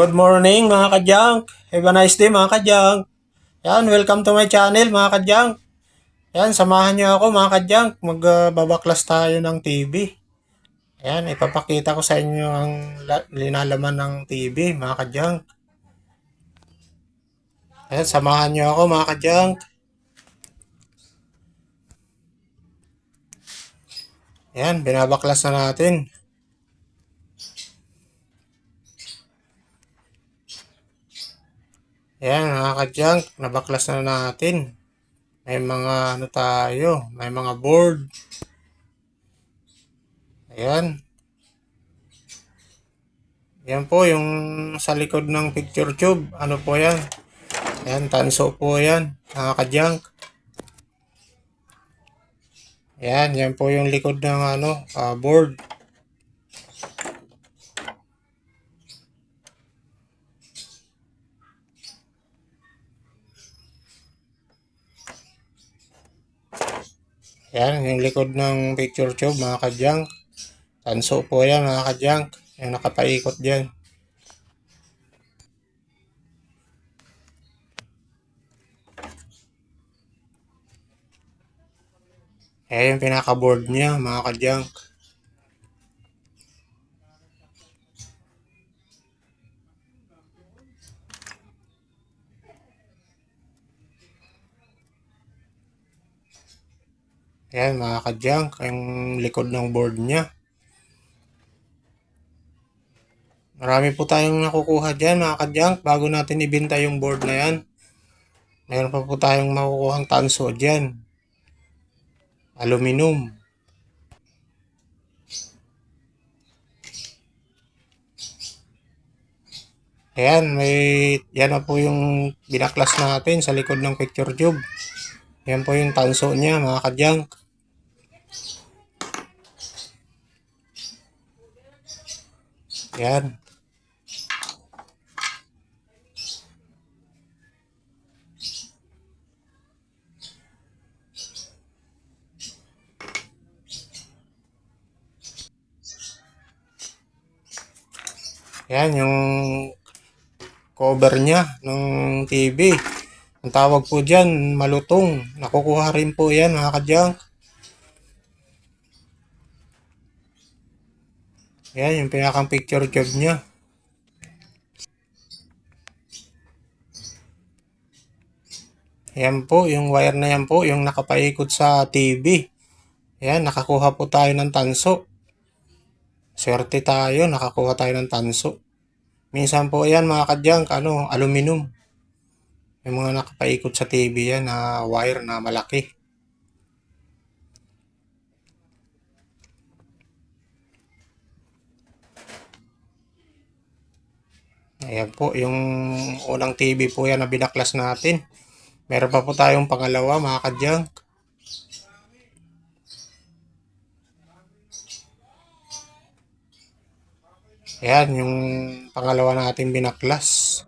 Good morning mga kadyang. Have a nice day mga kadyang. Yan, welcome to my channel mga kadyang. Yan, samahan niyo ako mga kadyang. Magbabaklas tayo ng TV. Yan, ipapakita ko sa inyo ang la- linalaman ng TV mga kadyang. Yan, samahan niyo ako mga kadyang. Yan, binabaklas na natin. Yan, mga kadyang, nabaklas na natin. May mga ano tayo, may mga board. Ayan. Yan po yung sa likod ng picture tube. Ano po yan? Ayan, tanso po yan, mga kadyang. Yan, yan po yung likod ng ano, ah, board. Yan, yung likod ng picture tube, mga kadyang. Tanso po yan, mga kadyang. Yung nakapaikot dyan. Ayan yung pinaka-board niya, mga kadyang. Ayan, mga kadyang, yung likod ng board niya. Marami po tayong nakukuha dyan, mga kadyang, bago natin ibenta yung board na yan. Meron pa po tayong makukuhang tanso dyan. Aluminum. Ayan, may, yan na po yung binaklas natin sa likod ng picture tube. Yan po yung tanso niya, mga kadyang. Yan. Yan, yung cover niya ng TV. Ang tawag po dyan, malutong. Nakukuha rin po yan, mga kadyang. Yan, yung pinakang picture tube niya. Yan po, yung wire na yan po, yung nakapaikot sa TV. Yan, nakakuha po tayo ng tanso. Swerte tayo, nakakuha tayo ng tanso. Minsan po yan mga kadyang, ano, aluminum. Yung mga nakapaikot sa TV yan na wire na malaki. Ayan po, yung unang TV po yan na binaklas natin. Meron pa po tayong pangalawa mga kadyang. Ayan, yung pangalawa natin binaklas.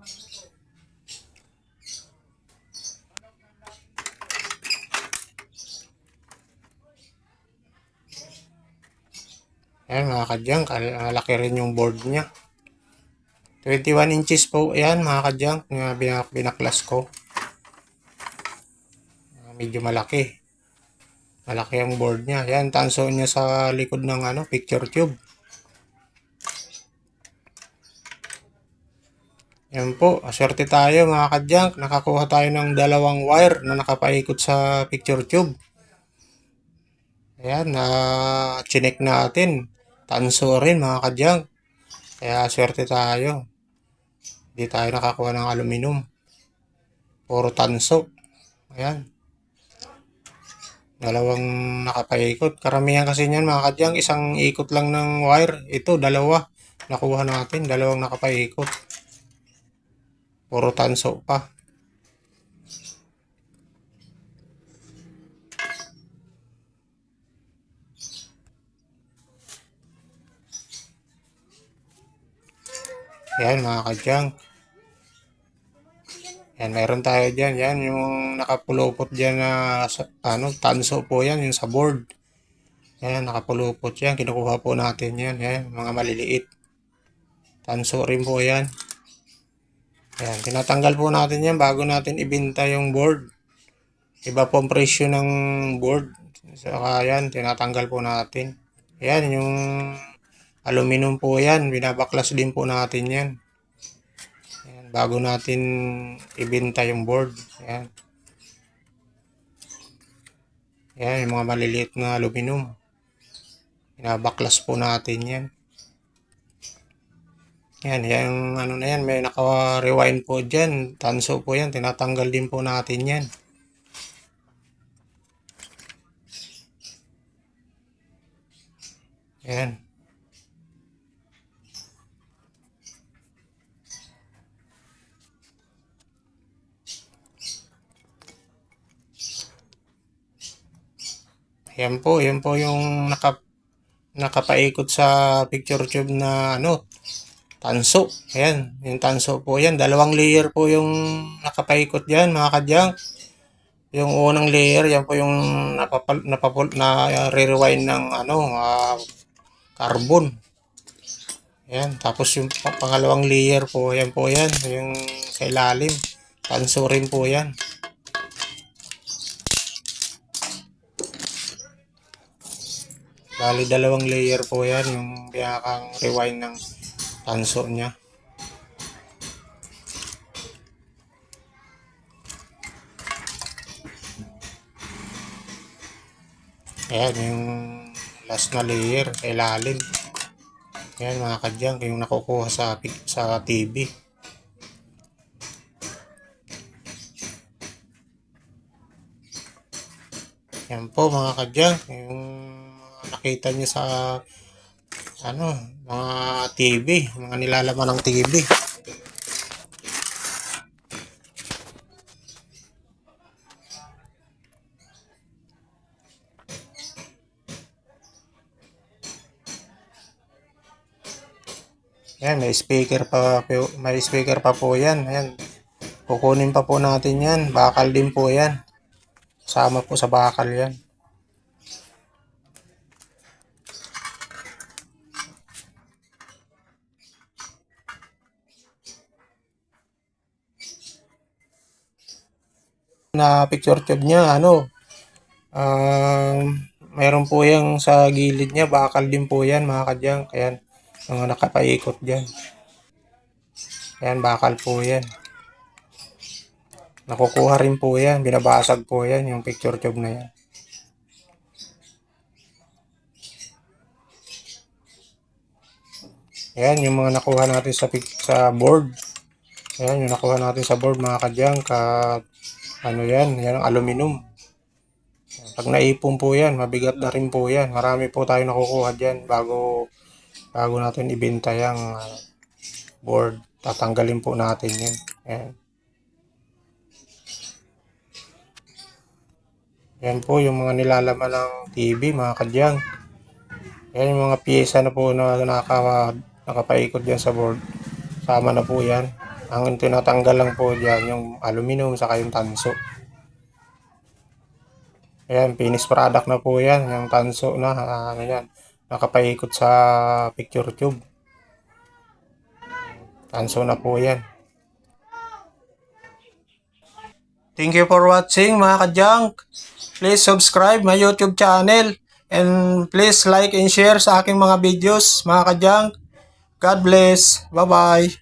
Ayan mga kadyang, malaki rin yung board niya. 21 inches po yan mga kadyang, na binak binaklas ko. Ah, Medyo malaki. Malaki ang board niya. Yan, tanso niya sa likod ng ano, picture tube. Yan po, aswerte tayo mga kadyang. Nakakuha tayo ng dalawang wire na nakapaikot sa picture tube. Ayan, na chinek natin. Tanso rin mga kadyang. Kaya swerte tayo. Hindi tayo nakakuha ng aluminum. Puro tanso. Ayan. Dalawang nakapaikot. Karamihan kasi niyan mga kadyang, isang ikot lang ng wire. Ito, dalawa. Nakuha natin, dalawang nakapaikot. Puro tanso pa. Yan mga kadyang. Yan, meron tayo dyan. Yan, yung nakapulupot dyan na ano, tanso po yan, yung sa board. Yan, nakapulupot yan. Kinukuha po natin yan. Yan, mga maliliit. Tanso rin po yan. Ayan, tinatanggal po natin yan bago natin ibenta yung board. Iba po ang presyo ng board. Saka yan, tinatanggal po natin. Ayan, yung aluminum po yan. Binabaklas din po natin yan. Ayan, bago natin ibenta yung board. Ayan. Ayan, yung mga maliliit na aluminum. Binabaklas po natin yan. Yan, yung ano na yan, may naka-rewind po dyan. Tanso po yan, tinatanggal din po natin yan. Yan. Yan po, yan po yung naka, nakapaikot sa picture tube na ano, tanso. Ayan, yung tanso po yan. Dalawang layer po yung nakapaikot dyan, mga kadyang. Yung unang layer, yan po yung napapal, napapul, na re-rewind ng ano, ah, carbon. Ayan, tapos yung pa- pangalawang layer po, yan po yan, yung sa ilalim. Tanso rin po yan. Bali, dalawang layer po yan, yung pinakang rewind ng tanso niya. Ayan, yung last na layer ilalim. Ayan mga kadyang, yung nakukuha sa, sa TV. Yan po mga kadyang, yung nakita niyo sa ano, mga TV, mga nilalaman ng TV. Yan, may speaker pa may speaker pa po yan. Ayan. Kukunin pa po natin yan. Bakal din po yan. Sama po sa bakal yan. Na picture tube niya, ano, um, mayroon po yung sa gilid niya, bakal din po yan mga kadyang. Kaya mga nakapaikot dyan. Ayan, bakal po yan. Nakukuha rin po yan. Binabasag po yan, yung picture tube na yan. Ayan, yung mga nakuha natin sa, sa board. Ayan, yung nakuha natin sa board mga kadyang. Ka, ano yan, yan ang aluminum. Pag naipon po yan, mabigat na rin po yan. Marami po tayo nakukuha dyan bago, bago natin ibenta yung ah, board. Tatanggalin po natin yan. Ayan. Yan po yung mga nilalaman ng TV, mga kadyang. Yan yung mga pyesa na po na naka, nakapaikot dyan sa board. Sama na po yan. Ang tinatanggal lang po dyan yung aluminum saka yung tanso. Ayan, finished product na po yan. Yung tanso na, ah, ano yan, nakapaikot sa picture tube. Tanso na po yan. Thank you for watching mga ka-junk. Please subscribe my YouTube channel and please like and share sa aking mga videos mga ka-junk. God bless. Bye-bye.